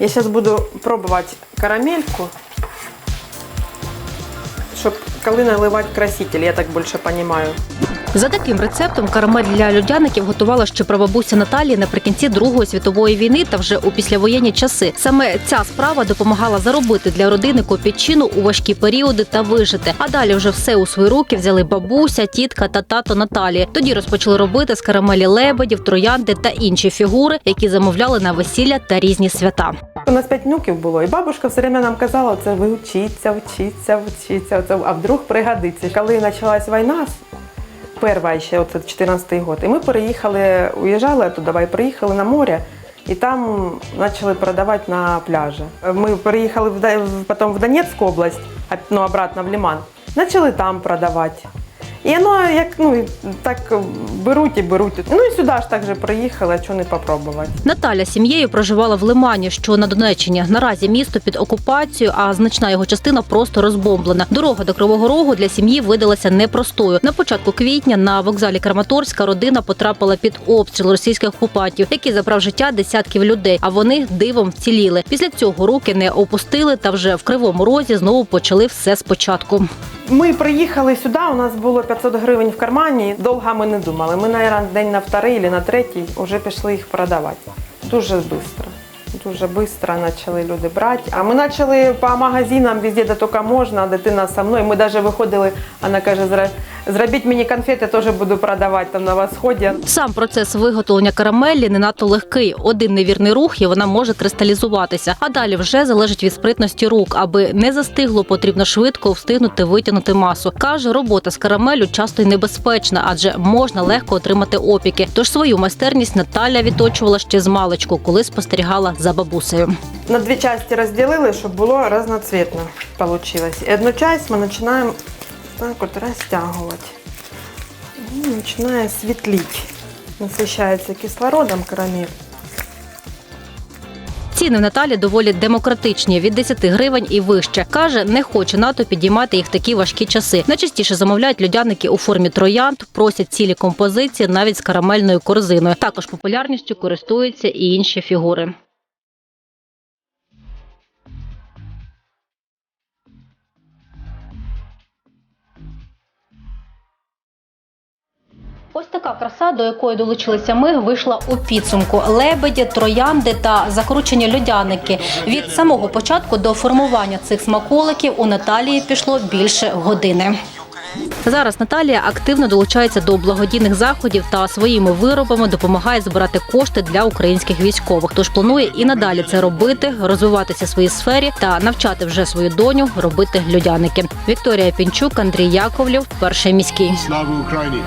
Я зараз буду пробувати карамельку, щоб коли наливати краситель, я так більше розумію. За таким рецептом карамель для людяників готувала ще прабабуся Наталії наприкінці Другої світової війни та вже у післявоєнні часи. Саме ця справа допомагала заробити для родини копійчину у важкі періоди та вижити. А далі вже все у свої руки взяли бабуся, тітка та тато Наталії. Тоді розпочали робити з карамелі лебедів, троянди та інші фігури, які замовляли на весілля та різні свята. У нас п'ять внуків було, і бабушка все время нам казала, це ви вчіться, вчіться, вчіться, а вдруг пригодиться. Коли почалась війна, перша ще, оце 14-й год, і ми переїхали, уїжджали оттуда, і приїхали на море, і там почали продавати на пляжі. Ми переїхали в, потім в Донецьку область, ну, обратно в Лиман, почали там продавати. І воно як ну так беруть і беруть. Ну і сюди ж так же приїхали, а чого не попробувати. Наталя сім'єю проживала в Лимані, що на Донеччині. Наразі місто під окупацією, а значна його частина просто розбомблена. Дорога до Кривого Рогу для сім'ї видалася непростою. На початку квітня на вокзалі Краматорська родина потрапила під обстріл російських окупантів, який забрав життя десятків людей. А вони дивом вціліли. Після цього руки не опустили та вже в кривому розі знову почали все спочатку. Ми приїхали сюди, у нас було 500 гривень в кармані. Довго ми не думали. Ми, мабуть, день на вторий або на третій вже пішли їх продавати. Дуже швидко. Дуже швидко почали люди брати. А ми почали по магазинам везде, де тільки можна, дитина со мною. Ми навіть виходили, вона каже, «Зра- зробіть мені конфети, теж буду продавати там на восході. Сам процес виготовлення карамелі не надто легкий. Один невірний рух і вона може кристалізуватися. А далі вже залежить від спритності рук. Аби не застигло, потрібно швидко встигнути витягнути масу. Каже, робота з карамелю часто й небезпечна, адже можна легко отримати опіки. Тож свою майстерність Наталя відточувала ще з маличку, коли спостерігала за бабусею. На дві частини розділили, щоб було разноцвітно вийшло. І одну частину ми починаємо так от розтягувати. І починає світліти. Насищається кислородом карамель. Ціни в Наталі доволі демократичні від 10 гривень і вище. Каже, не хоче НАТО підіймати їх в такі важкі часи. Найчастіше замовляють людяники у формі троянд, просять цілі композиції навіть з карамельною корзиною. Також популярністю користуються і інші фігури. Ось така краса, до якої долучилися ми, вийшла у підсумку. Лебеді, троянди та закручені льодяники. Від самого початку до формування цих смаколиків у Наталії пішло більше години. Зараз Наталія активно долучається до благодійних заходів та своїми виробами допомагає збирати кошти для українських військових. Тож планує і надалі це робити, розвиватися в своїй сфері та навчати вже свою доню робити льодяники. Вікторія Пінчук, Андрій Яковлів, перший міський. Слава Україні!